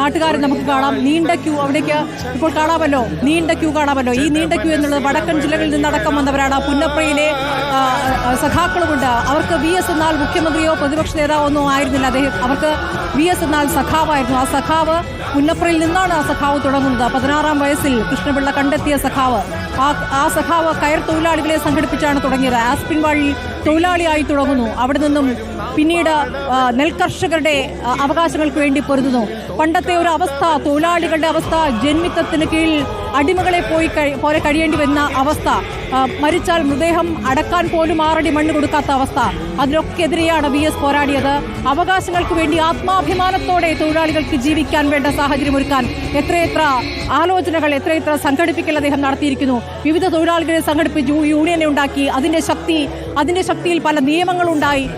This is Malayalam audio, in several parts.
നാട്ടുകാരെ നമുക്ക് കാണാം. നീണ്ട ക്യൂ അവിടേക്ക് ഇപ്പോൾ കാണാമല്ലോ. നീണ്ട ക്യൂ കാണാമല്ലോ. ഈ നീണ്ട ക്യൂ എന്നുള്ളത് വടക്കൻ ജില്ലകളിൽ നിന്നടക്കം വന്നവരാണ്. പുന്നപ്രയിലെ സഖാക്കളുമുണ്ട്. അവർക്ക് വി എസ് എന്നാൽ മുഖ്യമന്ത്രിയോ പ്രതിപക്ഷ നേതാവോ ഒന്നും ആയിരുന്നില്ല. അദ്ദേഹം അവർക്ക് വി എസ് എന്നാൽ സഖാവായിരുന്നു. ആ സഖാവ് പുന്നപ്രയിൽ നിന്നാണ് ആ സഖാവ് തുടങ്ങുന്നത്. പതിനാറാം വയസ്സിൽ കൃഷ്ണപിള്ള കണ്ടെത്തിയ സഖാവ്. ആ ആ സഖാവ് കയർ തൊഴിലാളികളെ സംഘടിപ്പിച്ചാണ് തുടങ്ങിയത്. ആസ്പിൻ വഴി തൊഴിലാളിയായി തുടങ്ങുന്നു. അവിടെ നിന്നും പിന്നീട് നെൽകർഷകരുടെ അവകാശങ്ങൾക്ക് വേണ്ടി പൊരുതുന്നു. പണ്ടത്തെ ഒരു അവസ്ഥ തൊഴിലാളികളുടെ അവസ്ഥ ജന്മിത്തത്തിന് കീഴിൽ അടിമകളെ പോയി പോലെ കഴിയേണ്ടി വരുന്ന അവസ്ഥ. മരിച്ചാൽ മൃതദേഹം അടക്കാൻ പോലും ആറടി മണ്ണ് കൊടുക്കാത്ത അവസ്ഥ. അതിനൊക്കെ എതിരെയാണ് വി എസ് പോരാടിയത്. അവകാശങ്ങൾക്ക് വേണ്ടി ആത്മാഭിമാനത്തോടെ തൊഴിലാളികൾക്ക് ജീവിക്കാൻ വേണ്ട സാഹചര്യം ഒരുക്കാൻ എത്രയെത്ര ആലോചനകൾ എത്രയെത്ര സംഘടിപ്പിക്കൽ അദ്ദേഹം നടത്തിയിരിക്കുന്നു. വിവിധ തൊഴിലാളികളെ സംഘടിപ്പിച്ചു യൂണിയനെ ഉണ്ടാക്കി. അതിന്റെ ശക്തി അതിന്റെ ശക്തിയിൽ പല നിയമങ്ങളുണ്ടായി.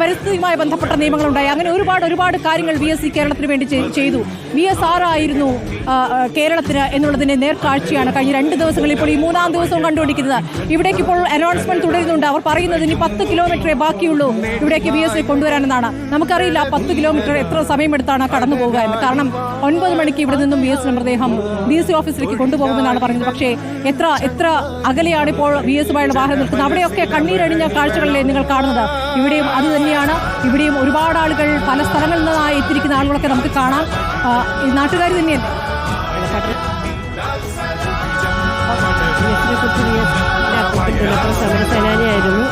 പരിസ്ഥിതിയുമായി ബന്ധപ്പെട്ട നിയമങ്ങളുണ്ടായി. അങ്ങനെ ഒരുപാട് ഒരുപാട് കാര്യങ്ങൾ വി എസ് സി കേരളത്തിന് വേണ്ടി ചെയ്തു. വി എസ് ആറായിരുന്നു ആ, ആ, കേരളത്തിന് എന്നുള്ളതിന്റെ നേർക്കാഴ്ചയാണ്. കഴിഞ്ഞ രണ്ട് ദിവസങ്ങളിൽ ഇപ്പോൾ ഈ മൂന്നാം ദിവസവും കണ്ടുപിടിക്കുന്നത് ഇവിടേക്ക് ഇപ്പോൾ അനൗൺസ്മെന്റ് തുടരുന്നുണ്ട്. അവർ പറയുന്നത് ഇനി പത്ത് കിലോമീറ്ററേ ബാക്കിയുള്ളൂ. ഇവിടേക്ക് ബി എസ് കൊണ്ടുവരാനെന്നാണ്. നമുക്കറിയില്ല പത്ത് കിലോമീറ്റർ എത്ര സമയമെടുത്താണ് കടന്നു പോകുക എന്ന്. കാരണം ഒൻപത് മണിക്ക് ഇവിടെ നിന്നും ബി എസിന്റെ മൃതദേഹം ഡി സി ഓഫീസിലേക്ക് കൊണ്ടുപോകുമെന്നാണ് പറയുന്നത്. പക്ഷേ എത്ര എത്ര അകലെയാണ് ഇപ്പോൾ വി എസുമായുള്ള വാഹനം നിൽക്കുന്നത്. അവിടെയൊക്കെ കണ്ണീരണിഞ്ഞ കാഴ്ചകളല്ലേ നിങ്ങൾ കാണുന്നത്. ഇവിടെയും അത് തന്നെയാണ്. ഇവിടെയും ഒരുപാട് ആളുകൾ പല സ്ഥലങ്ങളിൽ നിന്നായി എത്തിയിരിക്കുന്ന ആളുകളൊക്കെ നമുക്ക് കാണാം. നാട്ടുകാർ തന്നെയല്ലേ? പുന്നപ്ര സമരസേനാനിയായിരുന്നു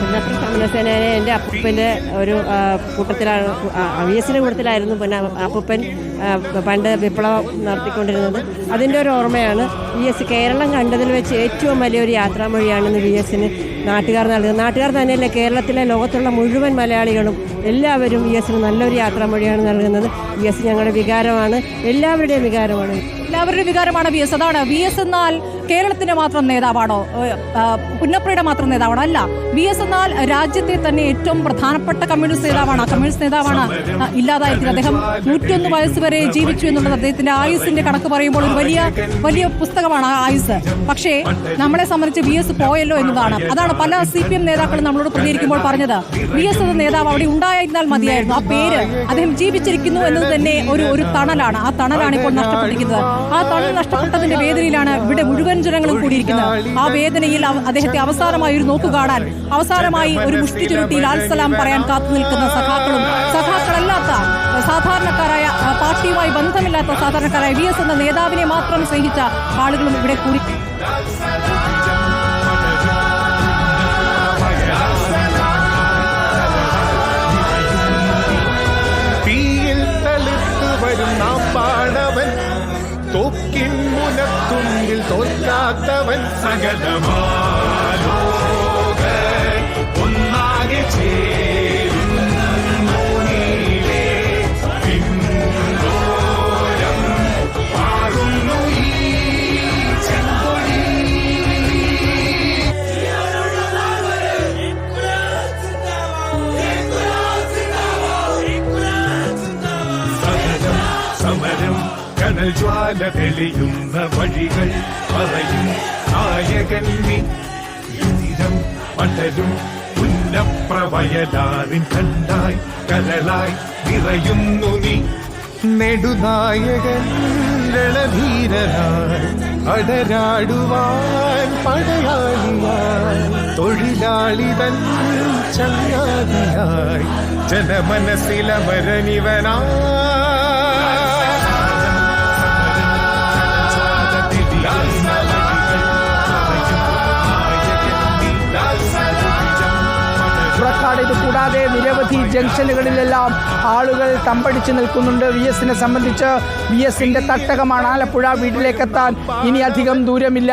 പുന്നപ്ര സമരസേനാനി എന്റെ അപ്പൂപ്പന്റെ ഒരു കൂട്ടത്തിലാണ് വി കൂട്ടത്തിലായിരുന്നു പിന്നെ അപ്പൂപ്പൻ പണ്ട് വിപ്ലവം നടത്തിക്കൊണ്ടിരുന്നത്. അതിന്റെ ഒരു ഓർമ്മയാണ് വി എസ് കേരളം കണ്ടതിൽ വെച്ച് ഏറ്റവും വലിയൊരു യാത്രാമൊഴിയാണെന്ന് വി എസിന് നാട്ടുകാർ നൽകുന്നത്. നാട്ടുകാർ തന്നെയല്ല കേരളത്തിലെ ലോകത്തുള്ള മുഴുവൻ മലയാളികളും എല്ലാവരും വി എസിന് നല്ലൊരു യാത്രാമൊഴിയാണ് നൽകുന്നത്. വി എസ് ഞങ്ങളുടെ വികാരമാണ്. എല്ലാവരുടെയും വികാരമാണ്. എല്ലാവരുടെയും വികാരമാണ് വി എസ്. അതാണ് വി എസ് എന്നാൽ കേരളത്തിന്റെ മാത്രം നേതാവാണോ? പുന്നപ്പുഴയുടെ മാത്രം നേതാവാണോ? അല്ല. വി എസ് എന്നാൽ രാജ്യത്തെ തന്നെ ഏറ്റവും പ്രധാനപ്പെട്ട കമ്മ്യൂണിസ്റ്റ് നേതാവാണ്. കമ്മ്യൂണിസ്റ്റ് നേതാവാണ് ഇല്ലാതായിരിക്കുന്നത് അദ്ദേഹം നൂറ്റൊന്ന് വയസ്സ് വരെ ജീവിച്ചു എന്നുള്ളത് അദ്ദേഹത്തിന്റെ ആയുസിന്റെ കണക്ക് പറയുമ്പോൾ ഒരു വലിയ വലിയ പുസ്തകമാണ് ആ ആയുസ്. പക്ഷേ നമ്മളെ സംബന്ധിച്ച് വി എസ് പോയല്ലോ എന്നതാണ്. അതാണ് പല സി പി എം നേതാക്കളും നമ്മളോട് പ്രതികരിക്കുമ്പോൾ പറഞ്ഞത്? വി എസ് എന്ന നേതാവ് അവിടെ ഉണ്ടായിരുന്നാൽ മതിയായിരുന്നു. ആ പേര് അദ്ദേഹം ജീവിച്ചിരിക്കുന്നു എന്നത് തന്നെ ഒരു ഒരു തണലാണ്. ആ തണലാണ് ഇപ്പോൾ നഷ്ടപ്പെട്ടിരിക്കുന്നത്. ആ തണൽ നഷ്ടപ്പെട്ടതിന്റെ വേദനയിലാണ് ഇവിടെ മുഴുവൻ ജനങ്ങളും കൂടിയിരിക്കുന്നത്. ആ വേദനയിൽ അദ്ദേഹത്തെ അവസാനമായി ഒരു നോക്കു കാണാൻ അവസാനമായി ഒരു മുഷ്ടി ചുരുട്ടി ലാൽസലാം പറയാൻ കാത്തു നിൽക്കുന്ന സഖാക്കളും സഖാക്കളല്ലാത്ത സാധാരണക്കാരായ പാർട്ടിയുമായി ബന്ധമില്ലാത്ത സാധാരണക്കാരായ വി എസ് എന്ന നേതാവിനെ മാത്രം സ്നേഹിച്ച ആളുകളും ഇവിടെ കൂടി തോൽക്കാത്തവൻ സകലമാലോക ജ്വാല തെളിയുന്ന വഴികൾ പറയും നായകൻ നീ. രുതിരം പടരും പുന്നപ്രവയലാറിൻ കണ്ടായി കരളായി നിറയുന്നു നീ. നെടുനായകൻ രണധീരനായി അടരാടുവാൻ പടയാളിയായി. തൊഴിലാളിതൻ ചങ്ങാതിയായി. ജനമനസ്സിലമരനിവനാ കൂടാതെ നിരവധി ജംഗ്ഷനുകളിലെല്ലാം ആളുകൾ തമ്പടിച്ച് നിൽക്കുന്നുണ്ട്. വി എസിനെ സംബന്ധിച്ച് വി എസിന്റെ തട്ടകമാണ് ആലപ്പുഴ വീട്ടിലേക്കെത്താൻ ഇനി അധികം ദൂരമില്ല.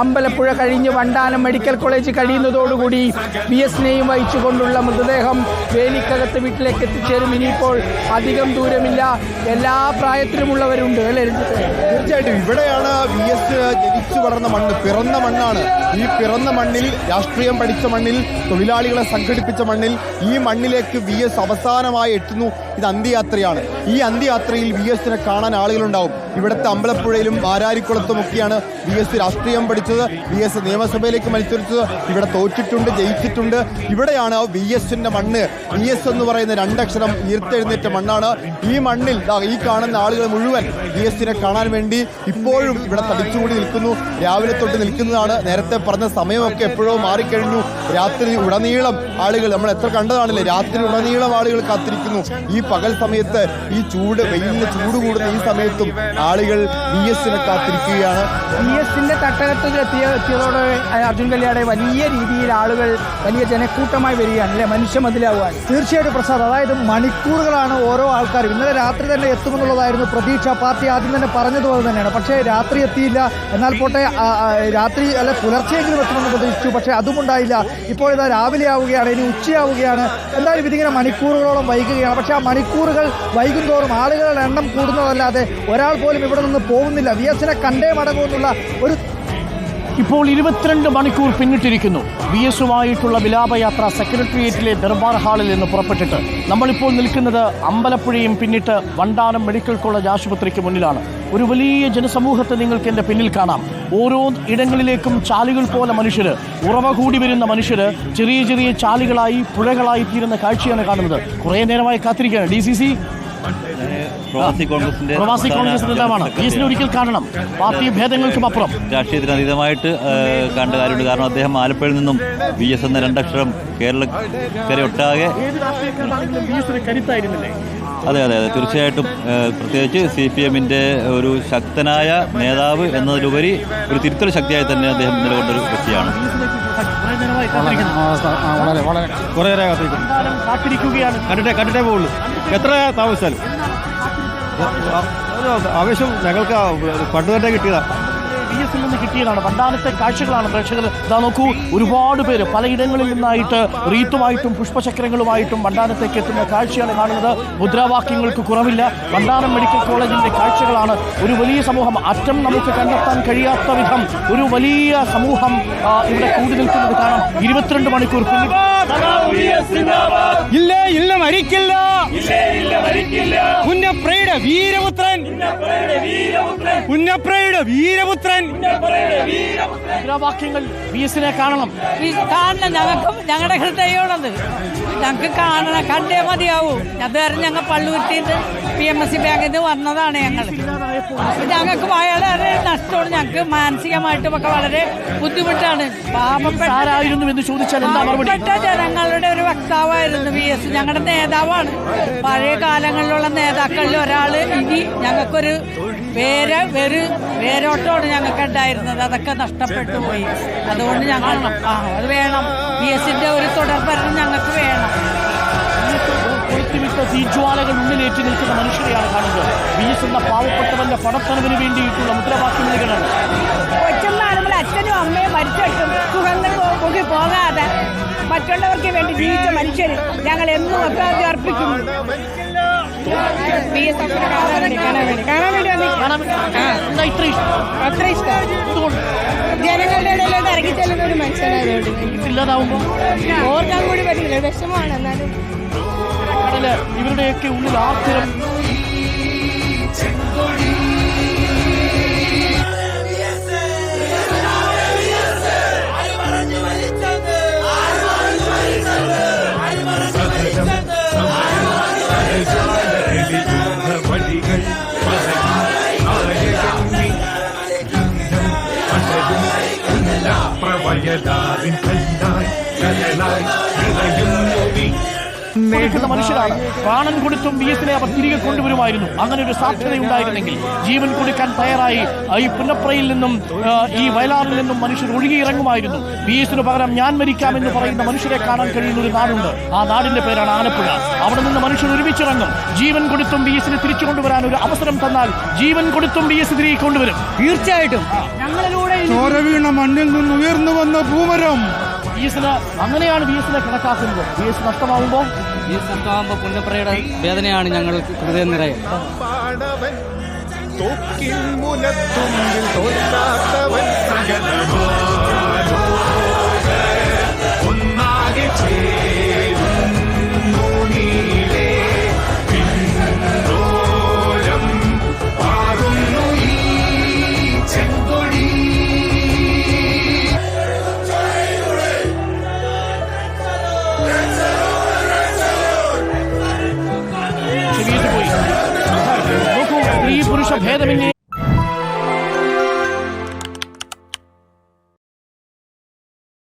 അമ്പലപ്പുഴ കഴിഞ്ഞ് വണ്ടാനം മെഡിക്കൽ കോളേജ് കഴിയുന്നതോടുകൂടി വി എസിനെയും വഹിച്ചുകൊണ്ടുള്ള മൃതദേഹം വേലിക്കകത്ത് വീട്ടിലേക്ക് എത്തിച്ചേരും. ഇനിയിപ്പോൾ അധികം ദൂരമില്ല. എല്ലാ പ്രായത്തിലുമുള്ളവരുണ്ട് അല്ലേ? തീർച്ചയായിട്ടും ഇവിടെയാണ് വി എസ് ജനിച്ചു വളർന്ന മണ്ണ് പിറന്ന മണ്ണാണ്. ഈ പിറന്ന മണ്ണിൽ രാഷ്ട്രീയം പഠിച്ച മണ്ണിൽ തൊഴിലാളികളെ സംഘടിപ്പിച്ച മണ്ണിൽ ഈ മണ്ണിലേക്ക് വി എസ് അവസാനമായി എത്തുന്നു. ഇത് അന്ത്യയാത്രയാണ്. ഈ അന്ത്യയാത്രയിൽ വി എസിനെ കാണാൻ ആളുകളുണ്ടാവും. ഇവിടുത്തെ അമ്പലപ്പുഴയിലും മാരാരിക്കുളത്തും ഒക്കെയാണ് വി എസ് രാഷ്ട്രീയം പഠിച്ചത്. വി എസ് നിയമസഭയിലേക്ക് മത്സരിച്ചത്. ഇവിടെ തോറ്റിട്ടുണ്ട് ജയിച്ചിട്ടുണ്ട്. ഇവിടെയാണ് വി എസിന്റെ മണ്ണ്. വി എസ് എന്ന് പറയുന്ന രണ്ടക്ഷരം ഉയർത്തെഴുന്നേറ്റ മണ്ണാണ്. ഈ മണ്ണിൽ ഈ കാണുന്ന ആളുകൾ മുഴുവൻ വി എസിനെ കാണാൻ വേണ്ടി ഇപ്പോഴും ഇവിടെ തടിച്ചുകൂടി നിൽക്കുന്നു. രാവിലെ തൊട്ട് നിൽക്കുന്നതാണ്. നേരത്തെ പറഞ്ഞ സമയമൊക്കെ എപ്പോഴോ മാറിക്കഴിഞ്ഞു. രാത്രി ഉടനീളം ആളുകൾ നമ്മൾ എത്ര കണ്ടതാണല്ലേ രാത്രി ഉടനീളം ആളുകൾ കാത്തിരിക്കുന്നു. ഈ പകൽ സമയത്ത് ഈ ചൂട് വെയിലിന് ചൂട് കൂടുന്ന ഈ സമയത്തും ആളുകൾ ബി എസിനെ കാത്തിരിക്കുകയാണ്. ബി എസിന്റെ തട്ടകത്തിൽ എത്തിയ എത്തിയതോടെ അർജുൻ കല്യാടെ വലിയ രീതിയിൽ ആളുകൾ വലിയ ജനക്കൂട്ടമായി വരികയാണ് അല്ലെ? മനുഷ്യ മതിലാവാൻ തീർച്ചയായിട്ടും പ്രസാദ് അതായത് മണിക്കൂറുകളാണ് ഓരോ ആൾക്കാരും. ഇന്നലെ രാത്രി തന്നെ എത്തുമെന്നുള്ളതായിരുന്നു പ്രതീക്ഷ. പാർട്ടി ആദ്യം തന്നെ പറഞ്ഞതുപോലെ തന്നെയാണ്. പക്ഷേ രാത്രി എത്തിയില്ല. എന്നാൽ പോട്ടെ രാത്രി അല്ലെ പുലർച്ചെങ്കിലും എത്തുമെന്ന് പ്രതീക്ഷിച്ചു. പക്ഷേ അതുമുണ്ടായില്ല ഇപ്പോൾ ഇതാ രാവിലെ ആവുകയാണ് ഇനി ഉച്ചയാവുകയാണ്. എന്തായാലും ഇതിങ്ങനെ മണിക്കൂറുകളോളം വൈകുകയാണ്. പക്ഷേ ആ മണിക്കൂറുകൾ വൈകുന്തോറും ആളുകളുടെ എണ്ണം കൂടുന്നതല്ലാതെ ഒരാൾ പോലും ഇവിടെ നിന്ന് പോകുന്നില്ല. വി എസിനെ കണ്ടേ മടങ്ങുമെന്നുള്ള ഒരു ഇപ്പോൾ ഇരുപത്തിരണ്ട് മണിക്കൂർ പിന്നിട്ടിരിക്കുന്നു. വി എസുമായിട്ടുള്ള വിലാപയാത്ര സെക്രട്ടേറിയറ്റിലെ ദർബാർ ഹാളിൽ നിന്ന് പുറപ്പെട്ടിട്ട് നമ്മളിപ്പോൾ നിൽക്കുന്നത് അമ്പലപ്പുഴയും പിന്നിട്ട് വണ്ടാനം മെഡിക്കൽ കോളേജ് ആശുപത്രിക്ക് മുന്നിലാണ്. ഒരു വലിയ ജനസമൂഹത്തെ നിങ്ങൾക്ക് എന്റെ പിന്നിൽ കാണാം. ഓരോ ഇടങ്ങളിലേക്കും ചാലുകൾ പോലെ മനുഷ്യർ ഉറവ കൂടി വരുന്ന മനുഷ്യർ ചെറിയ ചെറിയ ചാലുകളായി പുഴകളായി തീരുന്ന കാഴ്ചയാണ് കാണുന്നത്. കുറേ നേരമായി കാത്തിരിക്കുകയാണ്. ഡി പ്രവാസി കോൺഗ്രസിന്റെ പ്രവാസി കോൺഗ്രസ് നേതാവാണ് എസിനെ ഒരിക്കൽ കാണണം. പാർട്ടി ഭേദങ്ങൾക്കും അപ്പുറം. രാഷ്ട്രീയത്തിന് അതീതമായിട്ട് കണ്ട കാര്യമുണ്ട്. കാരണം അദ്ദേഹം ആലപ്പുഴയിൽ നിന്നും ബി എസ് എന്ന രണ്ടക്ഷരം കേരളക്കരെ ഒട്ടാകെ അതെ അതെ അതെ. തീർച്ചയായിട്ടും പ്രത്യേകിച്ച് സി പി എമ്മിന്റെ ഒരു ശക്തനായ നേതാവ് എന്നതിലുപരി ഒരു തിരുത്തൽ ശക്തിയായി തന്നെ അദ്ദേഹം നിലകൊണ്ടൊരു വ്യക്തിയാണ്. കുറേ വളരെ കാത്തിരിക്കുന്നു. കുറേ നേരം കാത്തിരിക്കും കാത്തിരിക്കുകയാണ് കണ്ടിട്ടേ കണ്ടിട്ടേ പോകുള്ളൂ എത്ര താമസിച്ചാലും. ആവേശം ഞങ്ങൾക്ക് പണ്ട് തന്നെ കിട്ടിയതാ. വി എസിൽ നിന്ന് കിട്ടിയതാണ്. വണ്ടാനത്തെ കാഴ്ചകളാണ് പ്രേക്ഷകർ. ഇതാ നോക്കൂ ഒരുപാട് പേര് പലയിടങ്ങളിൽ നിന്നായിട്ട് റീത്തുമായിട്ടും പുഷ്പചക്രങ്ങളുമായിട്ടും വണ്ടാനത്തേക്ക് എത്തുന്ന കാഴ്ചയാണ് കാണുന്നത്. മുദ്രാവാക്യങ്ങൾക്ക് കുറവില്ല. വണ്ടാനം മെഡിക്കൽ കോളേജിന്റെ കാഴ്ചകളാണ്. ഒരു വലിയ സമൂഹം അറ്റം നമുക്ക് കണ്ടെത്താൻ കഴിയാത്ത വിധം ഒരു വലിയ സമൂഹം ഇവിടെ കൂടി നിൽക്കുന്നത് കാണാം. ഇരുപത്തിരണ്ട് മണിക്കൂർ ഇല്ല? ഇല്ല മരിക്കില്ല. പുന്നപ്രയുടെ വീരപുത്രൻ. പുന്നപ്രയുടെ വീരപുത്രൻ. മുദ്രാവാക്യങ്ങൾ വി എസിനെ കാണണം. കാണണം. ഞങ്ങൾക്കും ഞങ്ങളുടെ ഹൃദയമാണത് ഞങ്ങൾക്ക് കാണണം. കണ്ടേ മതിയാവൂ. അതുവരെ ഞങ്ങൾ പള്ളുരുത്തിയിട്ട് പി എം എസ് സി ബാങ്കിൽ നിന്ന് വന്നതാണ് ഞങ്ങൾ. ഞങ്ങൾക്ക് വളരെ നഷ്ടമാണ്. ഞങ്ങൾക്ക് മാനസികമായിട്ടും ഒക്കെ വളരെ ബുദ്ധിമുട്ടാണ്. പാവപ്പെട്ട എന്ന് ചോദിച്ചാൽ പാവപ്പെട്ട ജനങ്ങളുടെ ഒരു വക്താവായിരുന്നു വി എസ്. ഞങ്ങളുടെ നേതാവാണ്. പഴയ കാലങ്ങളിലുള്ള നേതാക്കളിൽ ഒരാൾ ഇനി ഞങ്ങൾക്കൊരു വേര ഒരു വേരോട്ടമാണ് ഞങ്ങൾക്ക് ഉണ്ടായിരുന്നത് അതൊക്കെ നഷ്ടപ്പെട്ടു പോയി. അതുകൊണ്ട് ഞങ്ങൾ അത് വേണം. വി എസിന്റെ ഒരു തുടർഭരണം തീജ്വാലകൾ ഉള്ളിലേറ്റി നിൽക്കുന്ന മനുഷ്യരെയാണ് കാണുന്നത്. വീശുന്ന പാവപ്പെട്ടവന്റെ പണത്തനവിന് വേണ്ടിയിട്ടുള്ള മുദ്രാവാക്യം നൽകണം. അച്ഛനും അമ്മയും മരിച്ചിട്ടും സുഖങ്ങൾ പോകി പോകാതെ മറ്റുള്ളവർക്ക് വേണ്ടി ജീവിച്ച മനുഷ്യർ ഞങ്ങൾ എന്നും ഒക്കെ അർപ്പിക്കുന്നു. അത്ര ഇഷ്ടം. ജനങ്ങളുടെ ഇടയിലോട്ട് ഇറങ്ങി ചെല്ലുന്ന ഒരു മനുഷ്യനായതുകൊണ്ട് ഇല്ലാതാവുമ്പോൾ ഓർക്കാൻ കൂടി പറ്റില്ല. വിഷമമാണ് എന്നാലും. കടൽ ഇവരുടെയൊക്കെ ഉള്ളിൽ ആത്തിരം. വഴികൾ പ്രവയലാവിൻ കല്ലായി കരളായി നിറയുന്നു നീ കൊടുക്കുന്ന മനുഷ്യരാണ്. പ്രാണൻ കൊടുത്തും വി എസിനെ അവർ തിരികെ കൊണ്ടുവരുമായിരുന്നു. അങ്ങനെ ഒരു സാധ്യതയുണ്ടായിരുന്നെങ്കിൽ ജീവൻ കൊടുക്കാൻ തയ്യാറായി. ഈ പുന്നപ്രയിൽ നിന്നും ഈ വയലാറിൽ നിന്നും മനുഷ്യർ ഒഴുകിയിറങ്ങുമായിരുന്നു വി എസിന് പകരം ഞാൻ മരിക്കാമെന്ന് പറയുന്ന മനുഷ്യരെ കാണാൻ കഴിയുന്ന ഒരു നാടുണ്ട്. ആ നാടിന്റെ പേരാണ് ആലപ്പുഴ. അവിടെ നിന്ന് മനുഷ്യർ ഒരുമിച്ചിറങ്ങും. ജീവൻ കൊടുത്തും വി എസിനെ തിരിച്ചു കൊണ്ടുവരാൻ ഒരു അവസരം തന്നാൽ ജീവൻ കൊടുത്തും വി എസ് തിരികെ കൊണ്ടുവരും. തീർച്ചയായിട്ടും. ചോര വീണ മണ്ണിൽ നിന്ന് ഉയർന്നു വന്ന ഭൂമരം. വി അങ്ങനെയാണ് വി എസിനെ കണക്കാക്കുന്നത് വി എസ് നഷ്ടമാകുമ്പോൾ ഈ സംഘമാകുമ്പോൾ പുന്നപ്രയുടെ വേദനയാണ് ഞങ്ങൾ ഹൃദയം നിറയെ തോക്കിൽ ഒന്നാകെ ചേരുന്നു